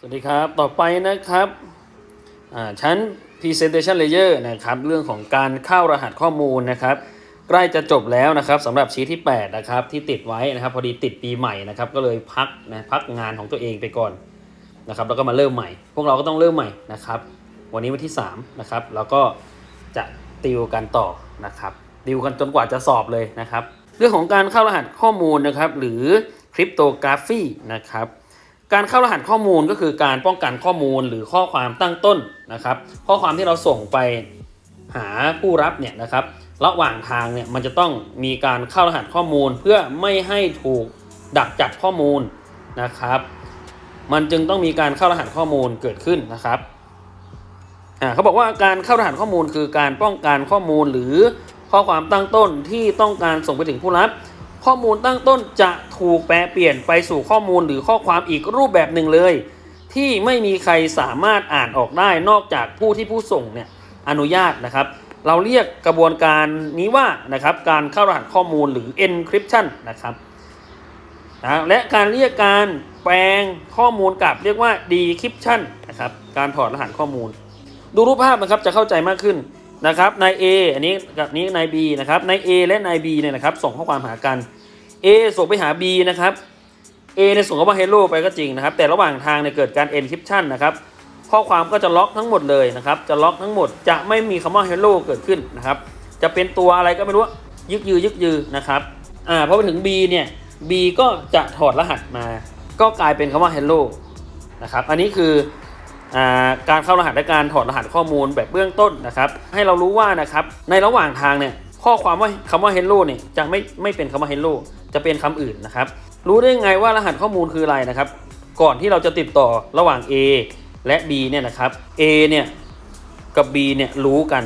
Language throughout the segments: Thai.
สวัสดีครับ ต่อไปนะครับชั้น Presentation Layer นะครับ เรื่องของการเข้ารหัสข้อมูลนะครับ ใกล้จะจบแล้วนะครับสำหรับชีทที่ 8 นะครับ ที่ติดไว้นะครับ พอดีติดปีใหม่นะครับ ก็เลยพักนะพักงานของตัวเองไปก่อนนะครับ แล้วก็มาเริ่มใหม่ พวกเราก็ต้องเริ่มใหม่นะครับ วันนี้วันที่ 3 นะครับ แล้วก็จะติวกันต่อนะครับติวกันจนกว่าจะสอบเลยนะครับ เรื่องของการเข้ารหัสข้อมูลนะครับ หรือคริปโตกราฟีนะครับ การเข้ารหัสข้อมูลก็คือการป้องกันข้อมูลหรือข้อความตั้งต้นนะครับ ข้อความที่เราส่งไปหาผู้รับเนี่ยนะครับ ระหว่างทางเนี่ยมันจะต้องมีการเข้ารหัสข้อมูลเพื่อไม่ให้ถูกดักจับข้อมูลนะครับ มันจึงต้องมีการเข้ารหัสข้อมูลเกิดขึ้นนะครับเขาบอกว่าการเข้ารหัสข้อมูลคือการป้องกันข้อมูลหรือข้อความตั้งต้นที่ต้องการส่งไปถึงผู้รับ ข้อมูลตั้งต้นจะถูกแปลเปลี่ยนไปสู่ข้อมูลหรือข้อความอีกรูปแบบหนึ่งเลย ที่ไม่มีใครสามารถอ่านออกได้นอกจากผู้ที่ผู้ส่งเนี่ยอนุญาตนะครับ เราเรียกกระบวนการนี้ว่านะครับการเข้ารหัสข้อมูลหรือ encryption นะครับนะและการเรียกการแปลงข้อมูลกลับเรียกว่า decryption นะครับการถอดรหัสข้อมูล ดูรูปภาพนะครับจะเข้าใจมากขึ้นนะครับนาย A อันนี้กับนี้นาย B นะครับนาย A และนาย B เนี่ยนะครับส่งข้อความหากัน A ส่งไปหา B นะครับ A เนี่ยส่งเข้ามา hello ไปก็จริงนะครับ แต่ระหว่างทางเนี่ยเกิดการ encryption นะครับ ข้อความก็จะล็อกทั้งหมดเลยนะครับ จะล็อกทั้งหมด จะไม่มีคำว่า hello เกิดขึ้นนะครับ จะเป็นตัวอะไรก็ไม่รู้ยึกยือยึกยือนะครับ อ่าพอไปถึง B เนี่ย B ก็จะถอดรหัสมา ก็กลายเป็นคำว่า hello นะครับ อันนี้คืออ่าการเข้ารหัสและการถอดรหัสข้อมูลแบบเบื้องต้นนะครับ ให้เรารู้ว่านะครับในระหว่างทางเนี่ย ข้อความว่าคำว่า hello เนี่ยจะไม่ไม่เป็นคำว่า hello จะเป็นคำอื่นนะครับ รู้ได้ไงว่ารหัสข้อมูลคืออะไรนะครับ ก่อนที่เราจะติดต่อระหว่าง A และ B เนี่ยนะครับ A เนี่ยกับ B เนี่ยรู้กัน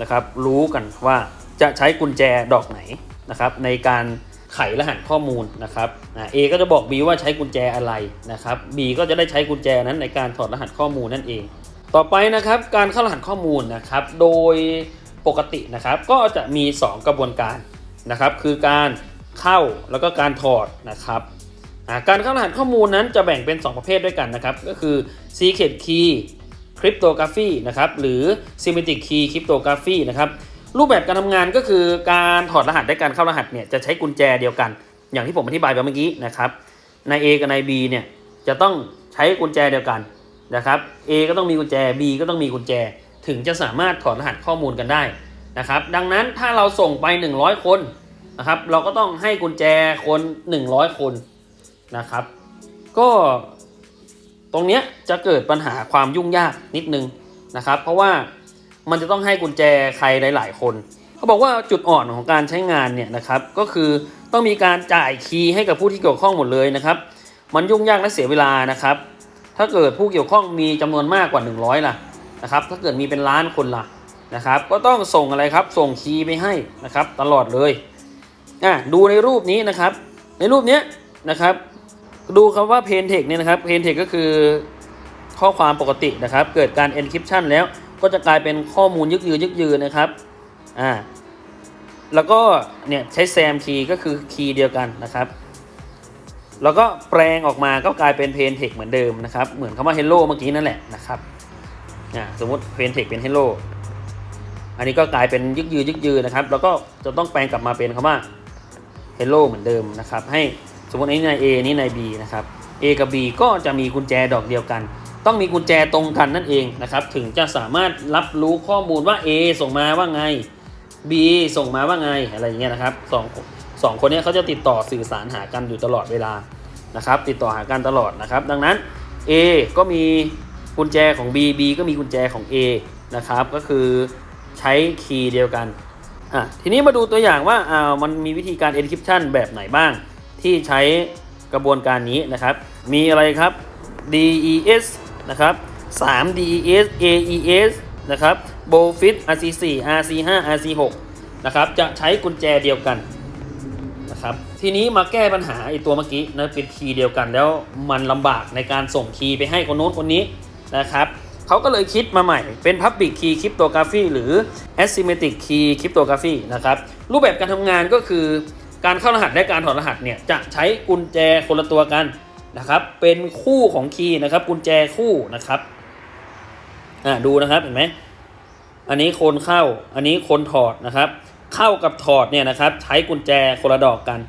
นะครับ รู้กันว่าจะใช้กุญแจดอกไหนนะครับ ในการไขรหัสข้อมูลนะครับเอก็จะบอก B ว่าใช้กุญแจอะไรนะครับ B ก็จะได้ใช้กุญแจนั้นในการถอดรหัสข้อมูลนั่นเอง ต่อไปนะครับ การเข้ารหัสข้อมูลนะครับ โดย ปกตินะครับ ก็จะมี 2 กระบวนการนะครับ คือการเข้าแล้วก็การถอดนะครับการเข้ารหัสข้อมูลนั้นจะแบ่งเป็น 2 ประเภทด้วยกันนะครับ ก็คือ secret key cryptography นะครับ หรือ symmetric key cryptography นะครับ รูปแบบการทำงานก็คือการถอดรหัสและการเข้ารหัสเนี่ยจะใช้กุญแจเดียวกัน อย่างที่ผมอธิบายไปเมื่อกี้นะครับ ใน A กับใน B เนี่ยจะต้องใช้กุญแจเดียวกันนะครับ A ก็ต้องมีกุญแจ B ก็ต้องมีกุญแจ ถึงจะสามารถถอดรหัสข้อมูลกันได้นะครับ ดังนั้นถ้าเราส่งไป 100 คนนะครับ เราก็ต้องให้กุญแจคน 100 คนนะครับ ก็ตรงเนี้ยจะเกิดปัญหาความยุ่งยากนิดนึงนะครับ เพราะว่ามันจะต้องให้กุญแจใครหลาย ๆ คน เขาบอกว่าจุดอ่อนของการใช้งานเนี่ยนะครับ ก็คือต้องมีการจ่ายคีย์ให้กับผู้ที่เกี่ยวข้องหมดเลยนะครับ มันยุ่งยากและเสียเวลานะครับ ถ้าเกิดผู้เกี่ยวข้องมีจำนวนมากกว่า 100 ล่ะ นะครับถ้าเกิดมีเป็นล้านคนล่ะนะครับ ก็ต้องส่งอะไรครับส่งคีย์ไปให้นะครับ ตลอดเลยอะดูในรูปนี้นะครับ ในรูปเนี้ยนะครับ ดูคำว่า plain text เนี่ยนะครับ plain text ก็คือข้อความปกตินะครับ เกิดการ encryption แล้วก็จะกลายเป็นข้อมูลยึกยือยึกยือนะครับอ่าแล้วก็เนี่ยใช้ SAM key ก็คือคีย์เดียวกันนะครับ แล้วก็แปลงออกมาก็กลายเป็น plain text เหมือนเดิมนะครับ เหมือนคำว่า hello เมื่อกี้นั่นแหละนะครับ อ่าสมมติ plain text เป็น hello อันนี้ก็กลายเป็นยึกยือยึกยือนะครับ แล้วก็จะต้องแปลงกลับมาเป็นคำว่า hello เหมือนเดิมนะครับ ให้สมมติอันนี้ใน A นี่ใน B นะครับ A กับ B ก็จะมีกุญแจดอกเดียวกัน ต้องมีกุญแจตรงกันนั่นเองนะครับ ถึงจะสามารถรับรู้ข้อมูลว่า A ส่งมาว่าไง B ส่งมาว่าไงอะไรอย่างเงี้ยนะครับสองสองคนนี้เขาจะติดต่อสื่อสารหากันอยู่ตลอดเวลานะครับ ติดต่อหากันตลอดนะครับ ดังนั้น A ก็มี กุญแจของ B B ก็มีกุญแจของ A นะครับ ก็คือใช้คีย์เดียวกันอะทีนี้มาดูตัวอย่างว่าอ่ามันมีวิธีการ encryption แบบไหนบ้าง ที่ใช้กระบวนการนี้นะครับ มีอะไรครับ DES นะครับ3 DES AES นะครับ BOFIT RC4 RC5 RC6 นะครับ จะใช้กุญแจเดียวกันนะครับทีนี้มาแก้ปัญหาไอตัวเมื่อกี้นะเป็นคีย์เดียวกันแล้วมันลำบากในการส่งคีย์ไปให้คนโน้นคนนี้ นะครับเขาก็เลยคิดมาใหม่เป็น Public Key Cryptography หรือ Asymmetric Key Cryptography นะครับรูปแบบการทำงานก็คือการเข้ารหัสและการถอดรหัสเนี่ยจะใช้กุญแจคนละตัวกันนะครับ เป็นคู่ของคีย์นะครับ กุญแจคู่นะครับอ่าดูนะครับเห็นไหมอันนี้คนเข้าอันนี้คนถอดนะครับ เข้ากับถอดเนี่ยนะครับ ใช้กุญแจคนละดอกกัน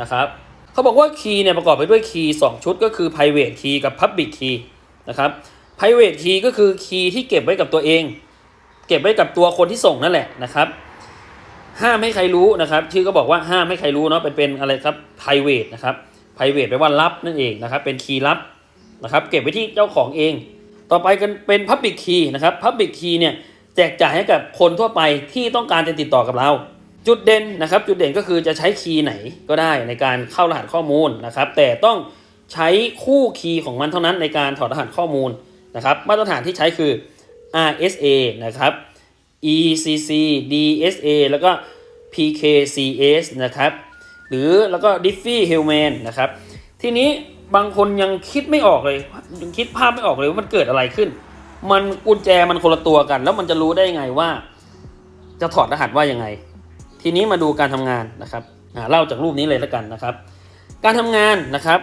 นะครับเขาบอกว่าคีย์เนี่ยประกอบไปด้วยคีย์สองชุดก็คือ private key กับ public key นะครับ private key ก็คือคีย์ที่เก็บไว้กับตัวเอง เก็บไว้กับตัวคนที่ส่งนั่นแหละนะครับ ห้ามให้ใครรู้นะครับ ชื่อก็บอกว่าห้ามให้ใครรู้เนาะเป็นเป็นอะไรครับ private นะครับ private แปลว่าลับนั่นเองนะครับ เป็นคีย์ลับนะครับ เก็บไว้ที่เจ้าของเอง ต่อไปกันเป็น public key นะครับ public key เนี่ยแจกจ่ายให้กับคนทั่วไปที่ต้องการจะติดต่อกับเรา จุดเด่นนะครับ จุดเด่นก็คือจะใช้คีย์ไหนก็ได้ในการเข้ารหัสข้อมูลนะครับ แต่ต้องใช้คู่คีย์ของมันเท่านั้นในการถอดรหัสข้อมูล นะครับมาตรฐานที่ใช้คือ RSA นะครับ ECC DSA แล้วก็ PKCS นะครับ หรือแล้วก็ Diffie Hellman นะครับ ทีนี้บางคนยังคิดไม่ออกเลยยังคิดภาพไม่ออกเลยว่ามันเกิดอะไรขึ้น มันกุญแจมันคนละตัวกัน แล้วมันจะรู้ได้ไงว่า จะถอดรหัสว่ายังไง ทีนี้มาดูการทำงานนะครับเล่าจากรูปนี้เลยแล้วกันนะครับ การทำงานนะครับ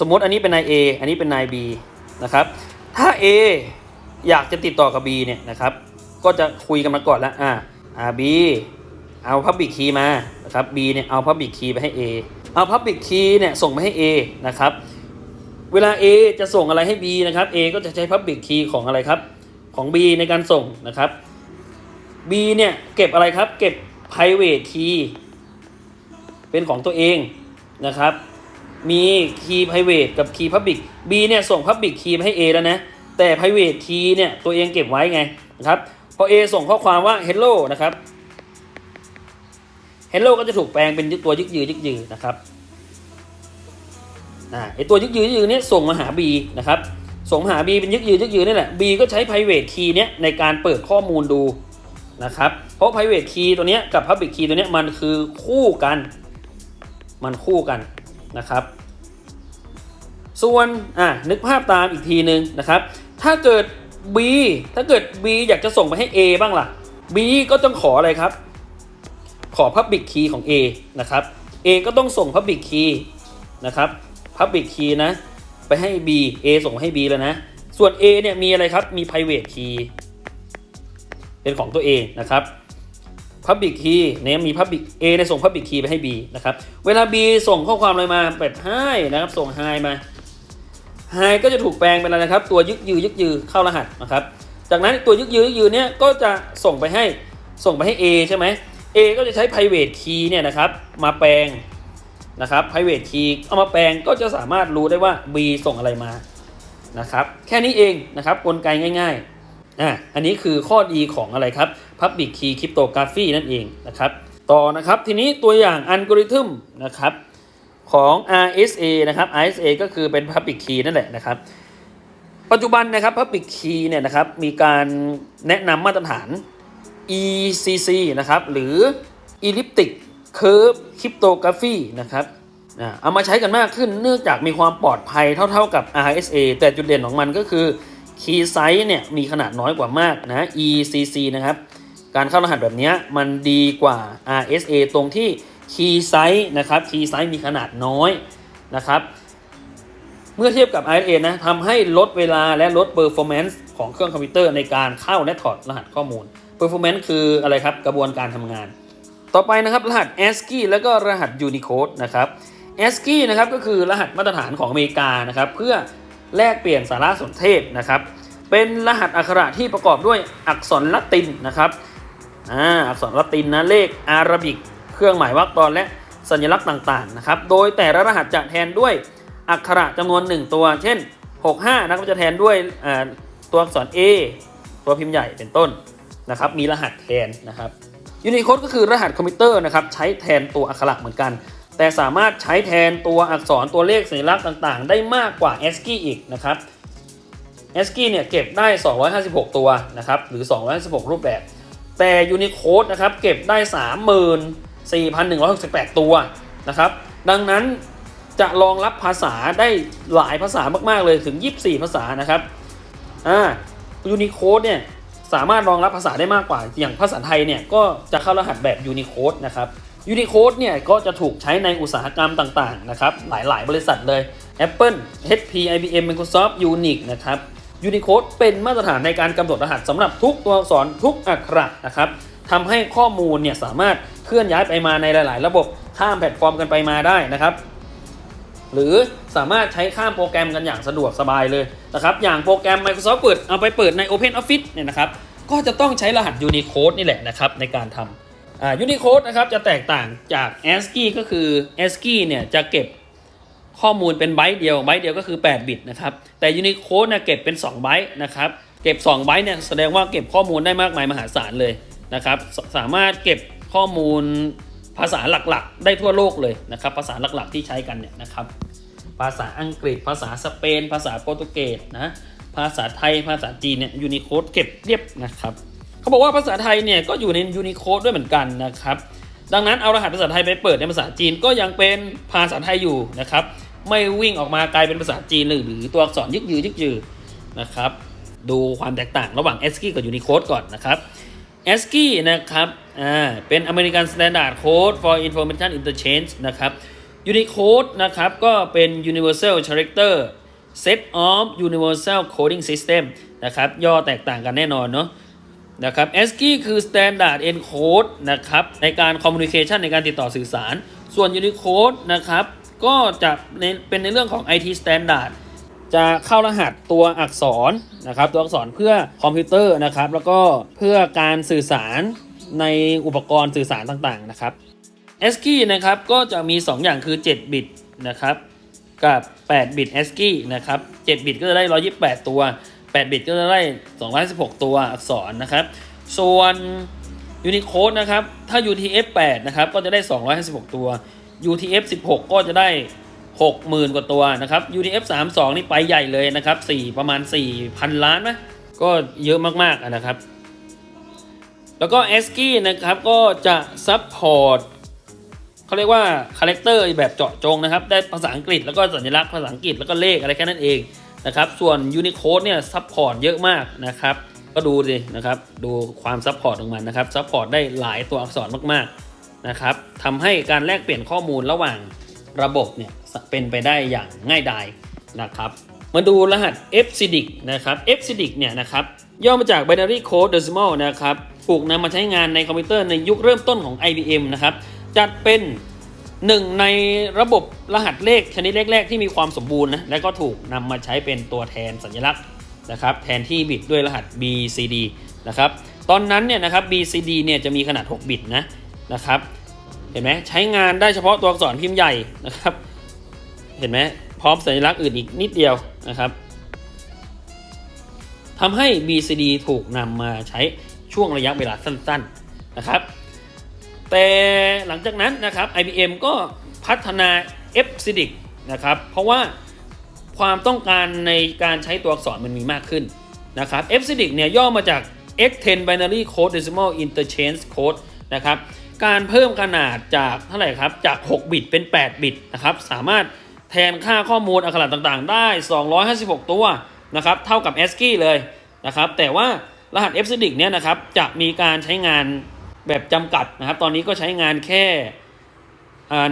สมมติอันนี้เป็นนาย A อันนี้เป็นนาย B นะครับ ถ้า A อยากจะติดต่อกับ B เนี่ยนะครับ ก็จะคุยกันมาก่อนแล้วอ่าอ่า B เอา Public Key มานะครับ B เนี่ยเอา Public Key ไปให้ A เอา Public Key เนี่ยส่งไปให้ A นะครับ เวลา A จะส่งอะไรให้ B นะครับ A ก็จะใช้ Public Key ของอะไรครับ ของ B ในการส่งนะครับ B เนี่ยเก็บอะไรครับ เก็บ private key เป็นของตัวเองนะครับ มี key private กับ key public B เนี่ยส่ง public key มาให้ A แล้วนะ แต่ private key เนี่ยตัวเองเก็บไว้ไงนะครับ พอ A ส่งข้อความว่า hello นะครับ hello ก็จะถูกแปลงเป็นตัวยึกยือยึกยือนะครับอ่าไอตัวยึกยือยึกยือเนี่ยส่งมาหา B นะครับ ส่งมาหา B เป็นยึกยือยึกยือนี่แหละ B ก็ใช้ private key เนี่ยในการเปิดข้อมูลดูนะครับ เพราะ private key ตัวเนี้ยกับ public key ตัวเนี้ยมันคือคู่กัน มันคู่กันนะครับ ส่วนอะนึกภาพตามอีกทีหนึ่งนะครับ ถ้าเกิด B ถ้าเกิด B อยากจะส่งไปให้ A บ้างล่ะ B ก็ต้องขออะไรครับ ขอ Public Key ของ A นะครับ A ก็ต้องส่ง Public Key นะครับ Public Key นะ ไปให้ B A ส่งให้ B แล้วนะ ส่วน A เนี่ยมีอะไรครับ มี Private Key เป็นของตัวเองนะครับ Public Key เนี่ยมี Public A เนี่ยส่ง Public Key ไปให้ B นะครับ เวลา B ส่งข้อความอะไรมาแบบ Hi นะครับ ส่ง Hi มา Hi ก็จะถูกแปลงเป็นอะไรนะครับ ตัวยึกยือยึกยือเข้ารหัสนะครับ จากนั้นตัวยึกยือยึกยือเนี่ยก็จะส่งไปให้ส่งไปให้ A ใช่ไหม A ก็จะใช้ private key เนี่ยนะครับมาแปลงนะครับ private key เอามาแปลงก็จะสามารถรู้ได้ว่า B ส่งอะไรมานะครับ แค่นี้เองนะครับกลไกง่ายๆอะอันนี้คือข้อดีของอะไรครับ public key cryptography นั่นเองนะครับ ต่อนะครับทีนี้ตัวอย่างอัลกอริทึมนะครับ ของ RSA นะครับ RSA ก็คือเป็น public key นั่นแหละนะครับ ปัจจุบันนะครับ Public Key เนี่ยนะครับมีการแนะนำมาตรฐาน ECC นะครับหรือ Elliptic Curve Cryptography นะครับเอามาใช้กันมากขึ้นเนื่องจากมีความปลอดภัยเท่าๆกับ RSA แต่จุดเด่นของมันก็คือ Key Size เนี่ยมีขนาดน้อยกว่ามากนะ ECC นะครับการเข้ารหัสแบบนี้มันดีกว่า RSA ตรงที่ Key Size นะครับ Key Size มีขนาดน้อยนะครับ เมื่อเทียบกับ ISA นะทำให้ลดเวลาและลด performance ของเครื่องคอมพิวเตอร์ในการเข้าและถอดรหัสข้อมูล performance คืออะไรครับกระบวนการทำงาน ต่อไปนะครับรหัส ASCII แล้วก็รหัส Unicode นะครับ ASCII นะครับก็คือรหัสมาตรฐานของอเมริกานะครับเพื่อแลกเปลี่ยนสารสนเทศนะครับ เป็นรหัสอักขระที่ประกอบด้วยอักษรละตินนะครับอ่าอักษรละตินนะเลขอารบิก เครื่องหมายวรรคตอนและสัญลักษณ์ต่างๆนะครับ โดยแต่ละรหัสจะแทนด้วยอักขระจำนวน 1 ตัว เช่น 65 นะครับจะแทนด้วยตัวอักษร A ตัวพิมพ์ใหญ่เป็นต้นนะครับ มีรหัสแทนนะครับยูนิโคดก็คือรหัสคอมพิวเตอร์นะครับใช้แทนตัวอักขระเหมือนกัน แต่สามารถใช้แทนตัวอักษรตัวเลขสัญลักษณ์ต่างๆ ได้มากกว่า ASCII อีกนะครับ ASCII เนี่ยเก็บได้ 256 ตัวนะครับหรือ 256 รูปแบบ แต่ Unicode นะครับเก็บได้ 4,168 ตัวนะครับ ดังนั้นจะรองรับภาษาได้หลายภาษามาก ๆ เลยถึง 24 ภาษานะครับ อ่า Unicode เนี่ย สามารถรองรับภาษาได้มากกว่า อย่างภาษาไทยเนี่ย ก็จะเข้ารหัสแบบ Unicode นะครับ Unicode เนี่ย ก็จะถูกใช้ในอุตสาหกรรมต่าง ๆ นะครับ หลาย ๆ บริษัทเลย Apple HP IBM Microsoft Unix นะครับ Unicode เป็นมาตรฐานในการกำหนดรหัสสำหรับทุกตัวอักษรทุกอักขระนะครับทำให้ข้อมูลเนี่ยสามารถ เคลื่อนย้ายไปมาในหลาย ๆ ระบบข้ามแพลตฟอร์มกันไปมาได้นะครับ หรือสามารถใช้ข้ามโปรแกรมกันอย่างสะดวกสบายเลยนะครับ อย่างโปรแกรม Microsoft Word เอาไปเปิดใน Open Office เนี่ยนะครับ ก็จะต้องใช้รหัส Unicode นี่แหละนะครับในการทำอ่า Unicode นะครับจะแตกต่างจาก ASCII ก็คือ ASCII เนี่ยจะเก็บข้อมูลเป็นไบต์เดียวไบต์เดียวก็คือ 8 บิตนะครับ แต่ Unicode เนี่ยเก็บเป็น 2 ไบต์นะครับ เก็บ 2 ไบต์เนี่ยแสดงว่าเก็บข้อมูลได้มากมายมหาศาลเลยนะครับสสามารถเก็บ ข้อมูลภาษาหลักๆ ได้ทั่วโลกเลยนะครับ ภาษาหลักๆที่ใช้กันเนี่ยนะครับ ภาษาอังกฤษ ภาษาสเปน ภาษาโปรตุเกสนะภาษาไทยภาษาจีนเนี่ยยูนิโคดเก็บเรียบนะครับเขาบอกว่าภาษาไทยเนี่ยก็อยู่ในยูนิโคดด้วยเหมือนกันนะครับดังนั้นเอารหัสภาษาไทยไปเปิดในภาษาจีนก็ยังเป็นภาษาไทยอยู่นะครับ ไม่วิ่งออกมากลายเป็นภาษาจีนหรือหรือตัวอักษรยึกยือยึกยือนะครับ ดูความแตกต่างระหว่าง ASCII กับ Unicode ก่อนนะครับ ASCII นะครับ อ่า เป็น American Standard Code for Information Interchange นะครับ Unicode นะครับ ก็เป็น Universal Character Set of Universal Coding System นะครับ ย่อแตกต่างกันแน่นอนเนาะ นะครับ ASCII คือ Standard Encode นะครับ ในการ Communication ในการติดต่อสื่อสาร ส่วน Unicode นะครับ ก็จะเป็นในเรื่องของ IT Standard จะเข้ารหัสตัวอักษรนะครับตัวอักษรเพื่อคอมพิวเตอร์นะครับแล้วก็เพื่อการสื่อสารในอุปกรณ์สื่อสารต่างๆนะครับ ASCII นะครับก็จะมี 2 อย่างคือ 7 บิตนะครับกับ 8 บิต ASCII นะครับ 7 บิตก็จะได้ 128 ตัว 8 บิตก็จะได้ 216 ตัวอักษรนะครับ ส่วน Unicode นะครับ ถ้า UTF-8 นะครับ ก็จะได้ 256 ตัว UTF-16 ก็จะได้ 60,000 กว่าตัวนะครับ UTF-32 นี่ไปใหญ่เลยนะครับ4ประมาณ 4,000 ล้านไหมก็เยอะมากๆนะครับ แล้วก็ ASCII นะครับก็จะซัพพอร์ตเขาเรียกว่าคาแรคเตอร์แบบเจาะจงนะครับ ได้ภาษาอังกฤษแล้วก็สัญลักษณ์ภาษาอังกฤษแล้วก็เลขอะไรแค่นั้นเองนะครับ ส่วน Unicode เนี่ยซัพพอร์ตเยอะมากนะครับ ก็ดูดินะครับ ดูความซัพพอร์ตของมันนะครับซัพพอร์ตได้หลายตัวอักษรมากๆนะครับทำให้การแลกเปลี่ยนข้อมูลระหว่าง ระบบเนี่ยเป็นไปได้อย่างง่ายดายนะครับ มาดูรหัส FCDIC นะครับ FCDIC เนี่ยนะครับย่อมาจาก Binary Code Decimal นะครับถูกนำมาใช้งานในคอมพิวเตอร์ในยุคเริ่มต้นของ IBM นะครับจัดเป็นหนึ่งในระบบรหัสเลขชนิดแรก ๆ ที่มีความสมบูรณ์นะและก็ถูกนำมาใช้เป็นตัวแทนสัญลักษณ์นะครับแทนที่บิตด้วยรหัส BCD นะครับตอนนั้นเนี่ยนะครับ BCD เนี่ยจะมีขนาด 6 บิตนะนะครับ ห็นไหมใช้งานได้เฉพาะตัวอักษรพิมพ์ใหญ่นะครับ เห็นไหมพร้อมสัญลักษณ์อื่นอีกนิดเดียวนะครับทำให้ BCD ถูกนำมาใช้ช่วงระยะเวลาสั้น ๆนะครับ แต่หลังจากนั้นนะครับ IBM ก็พัฒนา FCDIC นะครับเพราะว่าความต้องการในการใช้ตัวอักษรมันมีมากขึ้นนะครับ FCDIC เนี่ยย่อมาจาก X10 Binary Code Decimal Interchange Code นะครับ การเพิ่มขนาดจากเท่าไหร่ครับจาก 6 บิตเป็น 8 บิตนะครับสามารถแทนค่าข้อมูลอักขระต่างๆ ได้ 256 ตัวนะครับเท่ากับ ASCII เลยนะครับแต่ว่ารหัส FCDIC เนี่ยนะครับจะมีการใช้งานแบบจำกัดนะครับ ตอนนี้ก็ใช้งานแค่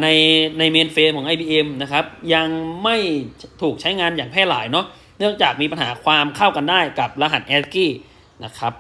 ในในเมนเฟรมของ IBM นะครับยังไม่ถูกใช้งานอย่างแพร่หลายเนาะเนื่องจากมีปัญหาความเข้ากันได้กับรหัส ASCII นะครับ